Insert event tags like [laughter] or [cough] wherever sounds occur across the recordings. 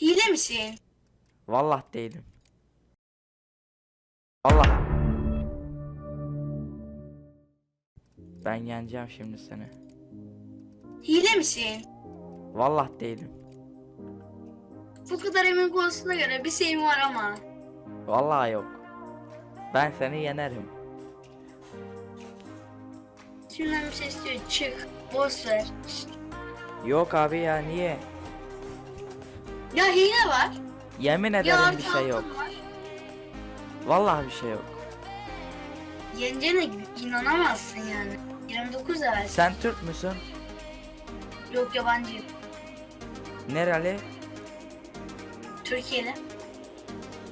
Hile misin? Vallahi değilim. Allah. Ben yeneceğim şimdi seni. Hile misin? Vallahi değilim. Bu kadar emin konusuna göre bir şeyim var ama. Vallahi yok. Ben seni yenerim. Şimdiden bir şey istiyor. Çık. Boş ver. Yok abi ya niye? Ya hile var. Yemin Ya ederim bir şey yok. var. Vallahi bir şey yok. Yeneceğine inanamazsın yani. 29 level. Sen Türk müsün? Yok yabancı. Nereli? Türkiye'li.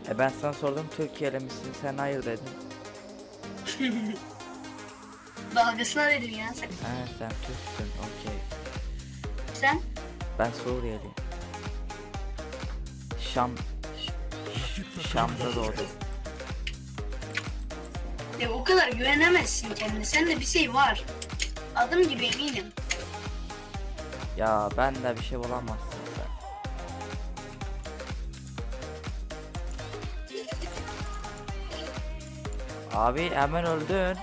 E ben sana sordum Türkiye'li misin? Sen hayır dedin. [laughs] Dalgasına dedim ya sen. He sen Türksün okey. Sen? Ben Suriyeliyim. Şam Şam'da doğdum. Ya o kadar güvenemezsin kendine. Sende bir şey var. Adım gibi eminim. Ya ben de bir şey bulamazsın sen. Abi hemen öldün.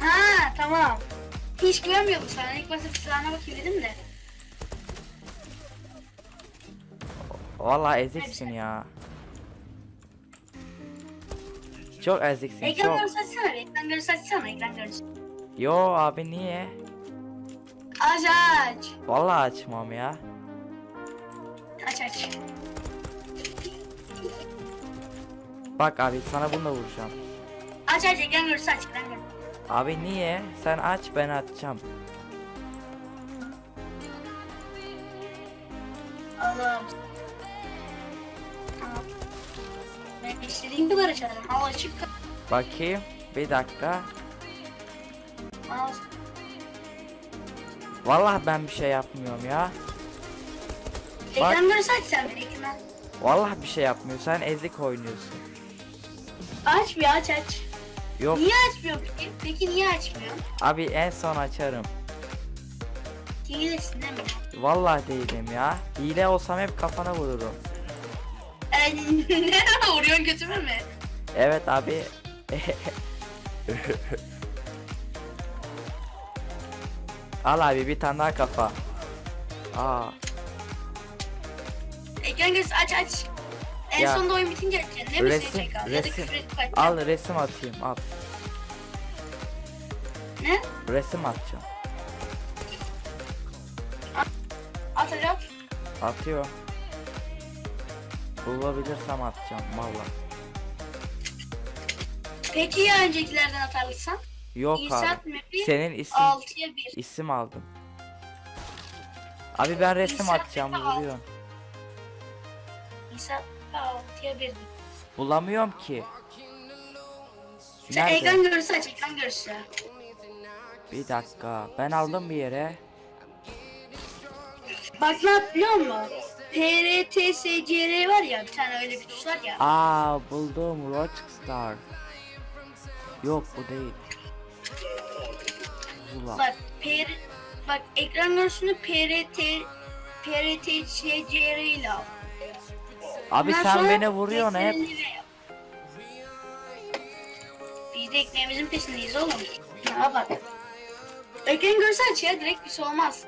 Ha tamam. Hiç güvenmiyordum sana. İlk başta bir bakayım dedim de. Vallahi eziksin ya. Çok eziksin Ekran çok. görüntüsü açsana bir. Ekran görüntüsü açsana. Ekran görüntüsü. Yo abi niye? Aç aç. Vallahi açmam ya. Aç aç. Bak abi sana bunu da vuracağım. Aç aç ekran görüntüsü aç. Ekran görüntüsü. Abi niye? Sen aç ben açacağım. Allah'ım. Ben istediğim kadar açarım. Al açık. Bakayım. Bir dakika. Al. Vallahi ben bir şey yapmıyorum ya. Bak. Ekran görüntüsü aç sen bir ekran. Vallahi bir şey yapmıyor. Sen ezik oynuyorsun. Aç bir aç aç. Yok Niye açmıyor peki? Peki niye açmıyor? abi en son açarım. Hilesin değil mi? Vallahi değilim ya. Hile olsam hep kafana vururum. Ay, [laughs] Nereye vuruyorsun götüme mi? Evet abi. [laughs] Al abi bir tane daha kafa. Aa, Ekran aç aç. En Ya. sonunda oyun bitince açacaksın. Ne resim, çek al. Ya da resim. küfür edip. Al resim atayım al. Ne? Resim atacağım. Atacağım. Atıyor. Bulabilirsem atacağım valla. Peki ya öncekilerden atarsan? Yok İsat abi. map'i Senin isim 6'ya 1. isim aldım. Abi ben resim İnsan atacağım map'i al. vuruyorum. İsat 6'ya 1. Bulamıyorum ki. Sen Nerede? ekran görüntüsü aç ekran görüntüsü. Bir dakika. Ben aldım bir yere. Bak ne yap biliyor musun? PRTSCR var ya bir tane öyle bir tuş var ya. Aa buldum Rockstar. Yok bu değil. Zula. Bak PR bak ekran görüntüsünü PRT PRTSCR ile al. Abi Ondan sen sonra beni vuruyorsun hep. Biz de ekmeğimizin peşindeyiz oğlum. Ha bak. Ekran aç ya direkt bir şey olmaz.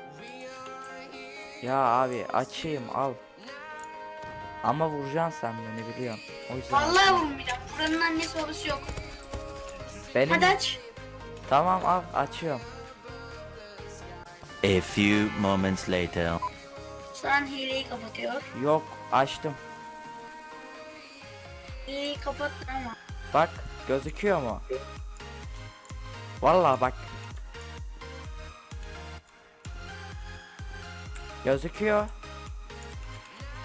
Ya abi açayım al. Ama vuracaksın sen beni biliyorum. O yüzden Vallahi açayım. vurmayacağım. Buranın annesi babası yok. Benim Hadi aç. tamam al açıyorum. A few moments later. Şu an hileyi kapatıyor. Yok açtım. Hileyi kapattın ama. Bak gözüküyor mu? Vallahi bak. Gözüküyor.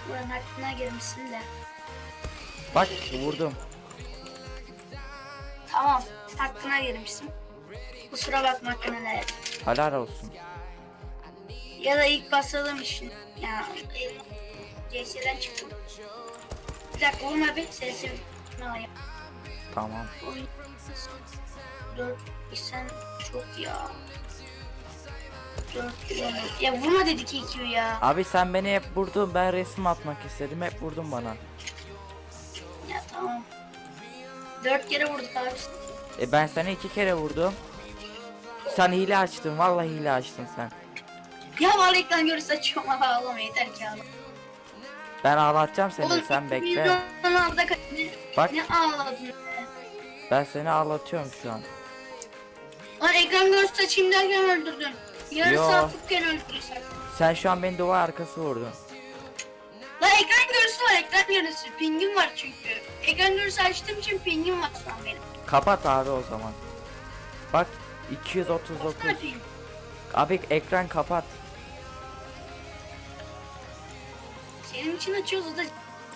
Buranın hakkına girmişsin de. Bak vurdum. Tamam. Hakkına girmişsin. Kusura bakma hakkına ne? Helal olsun. Ya da ilk bastırdığım için. Ya. CS'den çıktım. Bir dakika vurma bir. Sesi. Ne ya? Tamam. Oyun. Dört. Sen çok ya. 414. Ya vurma dedik IQ ya. Abi sen beni hep vurdun ben resim atmak istedim hep vurdun bana. Ya tamam. 4 kere vurduk abi. E ben seni iki kere vurdum. Sen hile açtın vallahi hile açtın sen. Ya var ekran görürse açıyorum ama ağlama yeter ki ağlama. Ben ağlatacağım seni Oğlum sen bekle. ne, Bak ne ağladın be. ben seni ağlatıyorum şu an. Lan ekran görürse açayım derken öldürdün. Yarı Yo. saflıkken öldürdün sen. Şu an beni duvar arkası vurdun. Lan ekran görüntüsü var ekran görüntüsü. Pingim var çünkü. Ekran görüntüsü açtığım için pingim var şu an benim. Kapat abi o zaman. Bak 239. Ne yapayım? Abi ekran kapat. Senin için açıyoruz o da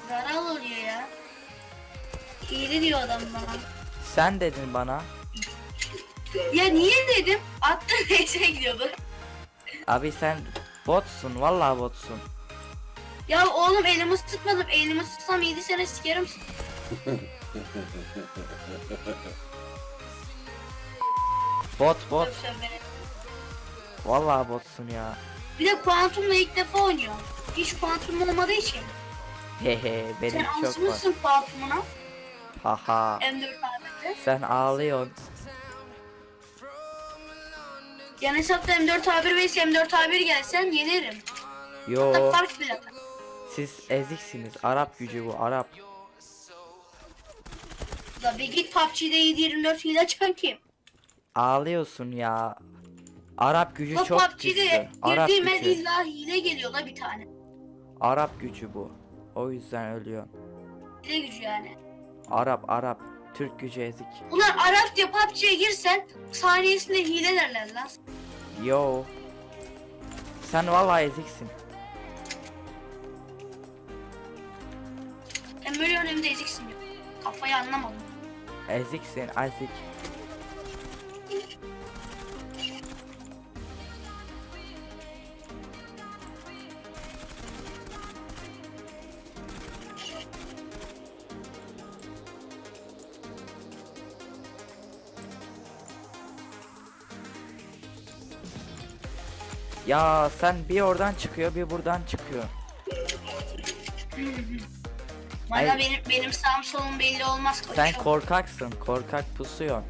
zarar oluyor ya. Hile diyor adam bana. Sen dedin bana. Ya niye dedim? Attı [laughs] neyse gidiyordu. Abi sen botsun vallahi botsun. Ya oğlum elimi tutmadım. Elimi tutsam 7 sene sikerim. Bot bot. Vallahi botsun ya. Bir de kuantumla ilk defa oynuyorum. Hiç kuantum olmadığı için. Hehe benim Sen çok var. alışmışsın kuantumuna. Haha. M4 AB'de. Sen ağlıyorsun. Yan hesapta M4 A1 vs M4 A1 gelsen yenerim. Yo Hatta fark bile siz eziksiniz. Arap gücü bu Arap. La bir git PUBG'de 7-24 hile açan kim? Ağlıyorsun ya. Arap gücü La çok PUBG'de güçlü. Arap gücü. illa hile geliyor la bir tane. Arap gücü bu. O yüzden ölüyor. Hile gücü yani. Arap Arap. Türk gücü ezik. Ulan Arap diye PUBG'ye girsen saniyesinde hile derler lan. Yo. Sen vallahi eziksin. Hem böyle önemli eziksin. Kafayı anlamadım. Eziksin ezik. Ya sen bir oradan çıkıyor bir buradan çıkıyor. Bana benim, benim sağım solum belli olmaz koçum. Sen korkaksın korkak pusuyorsun.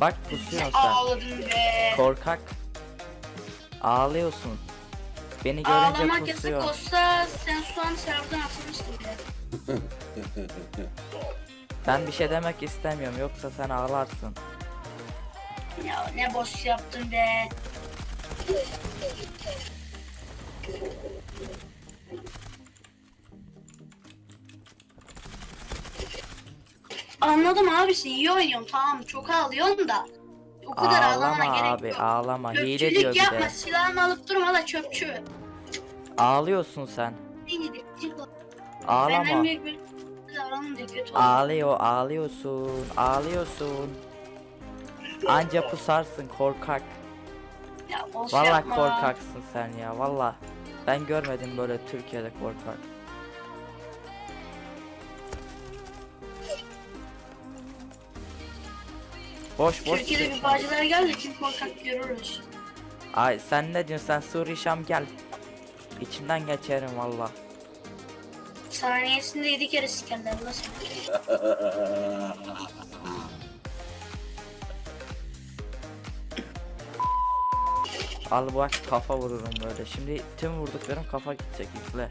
Bak pusuyorsun sen. Ağladın be. Korkak. Ağlıyorsun. Beni görünce Ağlamak yasak olsa sen şu an serverdan atılmıştın bile. [laughs] Ben bir şey demek istemiyorum yoksa sen ağlarsın. Ya ne boş yaptın be. Anladım abisi iyi oynuyorsun tamam çok ağlıyorsun da. O kadar ağlamana Ağlama gerek abi yok. ağlama. Hile diyor Çöpçülük bir yapma silahını alıp durma da çöpçü. Ağlıyorsun sen. Beni de. Benden Ağlama. büyük bir davranın kötü. Ağlıyor ağlıyorsun. Ağlıyorsun. Anca pusarsın korkak. Ya boş Vallahi yapma. korkaksın sen ya valla. Ben görmedim böyle Türkiye'de korkak. Boş boş. Türkiye'de bir bacılar geldi kim korkak görürüz. Ay sen ne diyorsun sen Suri Şam gel. İçinden geçerim valla. Saniyesinde yedi kere sikerler la [laughs] Al bak kafa vururum böyle. Şimdi tüm vurduklarım kafa gidecek izle.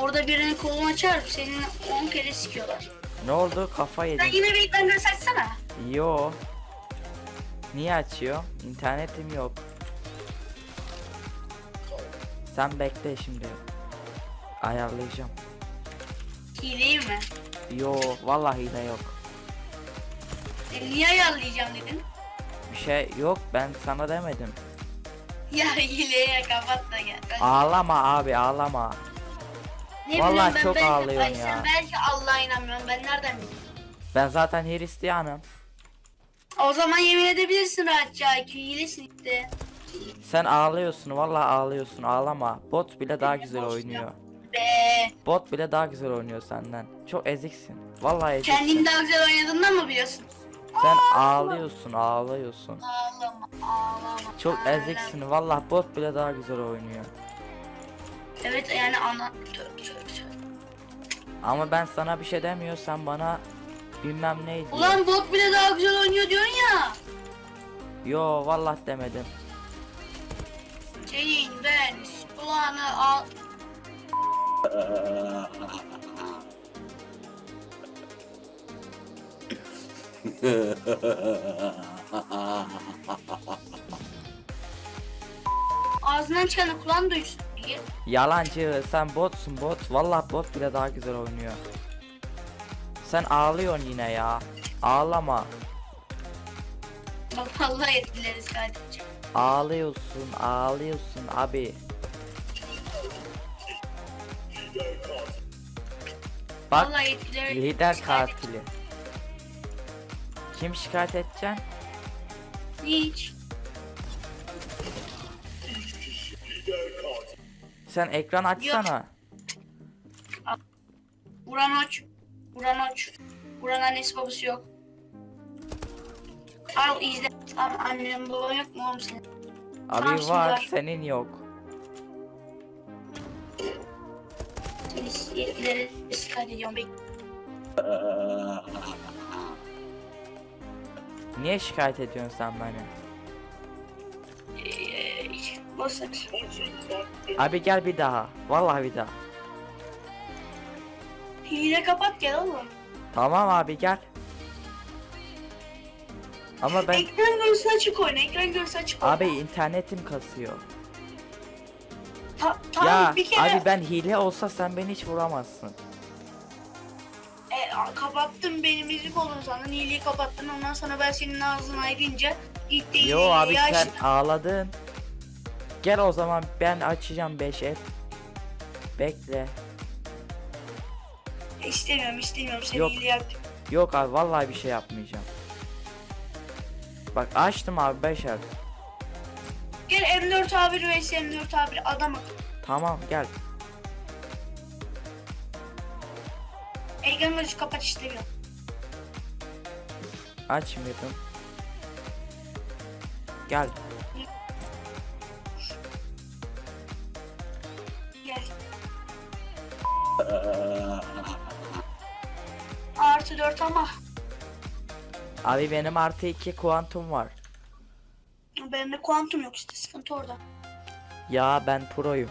Orada birinin kolunu çarp senin 10 kere sikiyorlar. Ne oldu kafa Sen yedim. yine bir ekran göstersene. Yo. Niye açıyor? İnternetim yok. Sen bekle şimdi. Ayarlayacağım. Hileyi mi? Yo vallahi de yok. E, niye ayarlayacağım dedin? Bir şey yok ben sana demedim. Ya [laughs] hileye kapat da gel. Ben- Ağlama abi ağlama. ne vallahi bileyim ben çok belki, ağlıyorsun ay, ya. Sen belki Allah'a inanmıyorsun ben nereden bileyim? Ben zaten Hristiyanım. O zaman yemin edebilirsin rahatça IQ hilesin işte. Sen ağlıyorsun vallahi ağlıyorsun ağlama. Bot bile daha güzel oynuyor. Be. Bot bile daha güzel oynuyor senden. Çok eziksin. Vallahi eziksin. Kendin daha güzel oynadığından mı biliyorsun? Sen ağlıyorsun ağlıyorsun. Ağlama ağlama. Çok eziksin vallahi bot bile daha güzel oynuyor. Evet yani ana. Tövbe tövbe tövbe. Ama ben sana bir şey demiyor sen bana bilmem neydi. Ulan bot bile daha güzel oynuyor diyorsun ya. Yo vallahi demedim. Senin ben kulağını al. [laughs] [laughs] Ağzından çıkanı kulağın duysun diye. Yalancı sen botsun bot. Vallahi bot bile daha güzel oynuyor. Sen ağlıyorsun yine ya. Ağlama. Bak vallahi etkileriz kardeşim. Ağlıyorsun ağlıyorsun abi. Bak Vallahi etkileriz. lider katili. Kim şikayet edeceksin? Hiç. Sen ekran açsana. Buran aç. Buran aç. Buran annesi babası yok. Al izle. Annem baban yok mu oğlum senin? Abi var var. senin yok. Seni yetkileri şikayet ediyorum. [laughs] Niye şikayet ediyorsun sen beni? Abi gel bir daha. Vallahi bir daha. Hile kapat gel oğlum. Tamam abi gel. Ama ben Ekran görüntüsü açık oyna. Ekran görüntüsü açık oyna. abi internetim kasıyor. Ta- tamam ya bir kere abi ben hile olsa sen beni hiç vuramazsın. Kapattım benim müzik olduğunu sandın. Hileyi kapattın. Ondan sonra ben senin ağzına ayrınca ilk de Yo abi sen açtım. ağladın. Gel o zaman ben açacağım 5 el. Bekle. İstemiyorum istemiyorum seni Yok. yaptım. Yok abi vallahi bir şey yapmayacağım. Bak açtım abi 5 el. Gel M4 A1 vs M4 A1 adam akıllı. Tamam gel. Görüntüsü kapat istemiyorum. Açmıyordum. Gel. Gel. [laughs] Artı 4 ama Abi benim artı 2 kuantum var. bende kuantum yok işte sıkıntı orada. Ya ben proyum.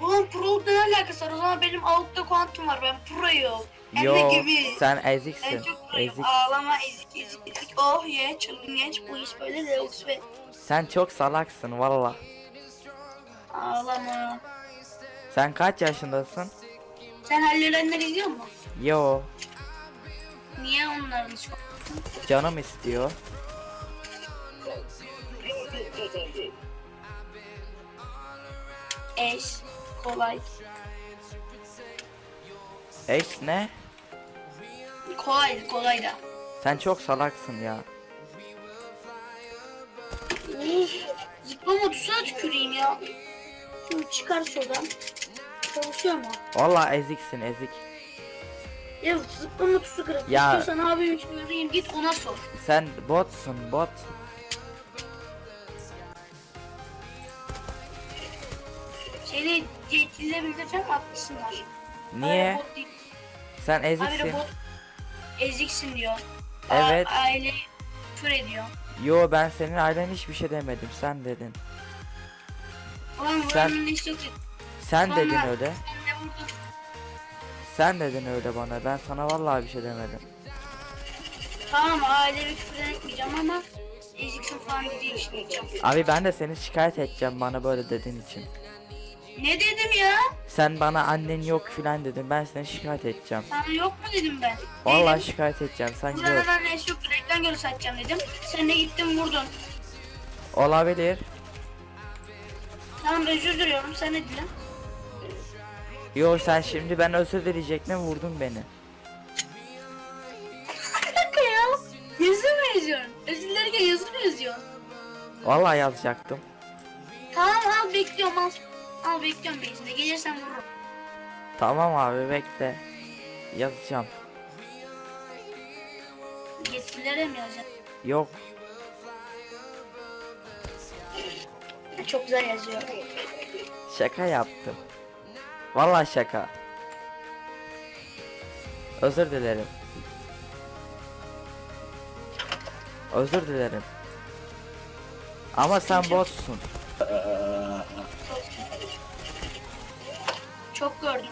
Ulan pro ne alakası var o zaman benim altta kuantum var ben proyum. Hem de Yo gibi. sen Ben eziksin. çok proyum. Ezik. Ağlama ezik ezik ezik. Oh ye çılgın genç bu iş böyle de yoksa. Sen çok salaksın valla. Ağlama. Sen kaç yaşındasın? Sen hallolenler izliyor musun? Yo Niye onların hiç canım istiyor. Eş, kolay. Eş ne? Kolay, kolay da. Sen çok salaksın ya. Zıplama tutsana tüküreyim ya. Şunu çıkar şuradan. Çalışıyor mu? Valla eziksin ezik. Ya zıplama tutu kırık. Ya- İstiyorsan abi göreyim git ona sor. Sen botsun bot. Seni yetkiliyle bildireceğim atlasınlar. Niye? Abi bot değil. Sen Abi eziksin. bot eziksin diyor. Evet. A- aile küfür ediyor. Yo ben senin ailen hiçbir şey demedim. Sen dedin. Ulan Sen- işte. Sen Sonra- dedin öyle. Sen de burada. Sen dedin öyle bana. Ben sana vallahi bir şey demedim. Tamam ailemi küfür etmeyeceğim ama eziksin falan için diyeceğim. Abi ben de seni şikayet edeceğim bana böyle dediğin için. Ne dedim ya? Sen bana annen yok filan dedin. Ben seni şikayet edeceğim. Sana yok mu dedim ben? Vallahi Dedim. şikayet edeceğim. Sen Buradan gör. hemen neyse yok reklam görü satacağım dedim. Sen de gittin vurdun. Olabilir. Tamam özür diliyorum sen ne diyorsun? Yo sen şimdi ben özür dileyecektim vurdun beni. [laughs] Dakika ya. Yazı mı yazıyorsun? Özür dilerken yazı mı yazıyorsun? Vallahi yazacaktım. Tamam al bekliyorum al. Al bekliyorum bezinde gelirsen vururum. Tamam abi bekle. Yazacağım. Yetkililere mi yazacaksın? Yok. Çok güzel yazıyor. Şaka yaptım. Vallahi şaka. Özür dilerim. Özür dilerim. Ama sen botsun. Çok gördüm.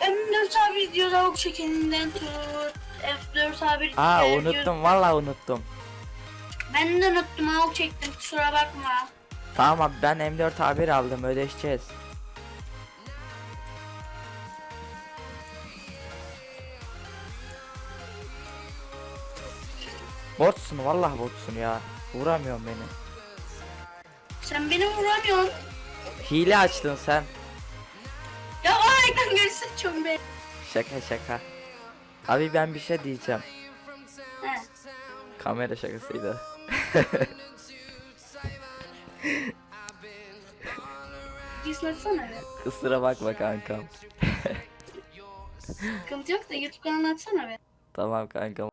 M4 abi diyor avuk çekeninden tut. F4 abi Aa diyor. unuttum vallahi unuttum. Ben de unuttum avuk çektim kusura bakma. Tamam abi ben M4 A1 aldım ödeşeceğiz. Botsun vallahi botsun ya. Vuramıyorsun beni. Sen beni vuramıyorsun. Hile açtın sen. Ya o ekran görürsü çok be. Şaka şaka. Abi ben bir şey diyeceğim. He. Kamera şakasıydı. Gizli atsana be. Kusura bakma kankam. Sıkıntı yok da YouTube kanalı atsana be. Tamam kankam.